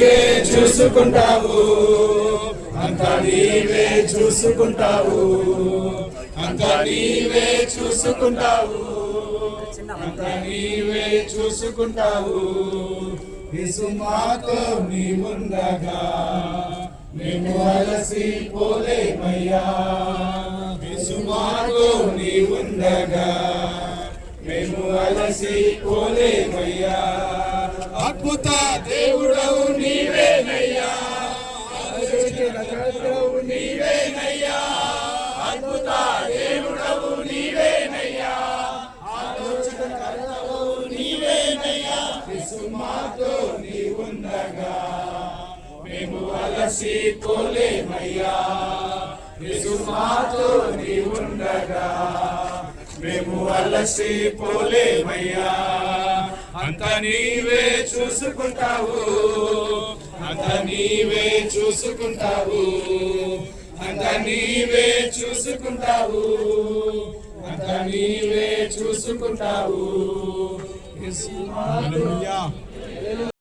చూసుకుంటావు. అంతా నీవే చూసుకుంటావు. అంతా నీవే చూసుకుంటావు. అంతా నీవే చూసుకుంటావు. విసుమాతో నీవుండగా మేము అలసి పోలేమయ్యా. విసుమాతో నీవుండగా మేము అలసి పోలేమయ్యా. అద్భుత దేవుడవు నీవేనయ్యా. ఆలోచనకర్తవు నీవేనయ్యా. అద్భుత దేవుడవు నీవేనయ్యా. ఆలోచనకర్తవు నీవేనయ్యా విసుమాతో నీవుండగా మేము అలసి పోలేమయ్యా విసుమాతో నీవుండగా మేము అలసి పోలేమయ్యా అంత నీవే చూసుకుంటావు. అంత నీవే చూసుకుంటావు. అంత నీవే చూసుకుంటావు. అంత నీవే చూసుకుంటావు.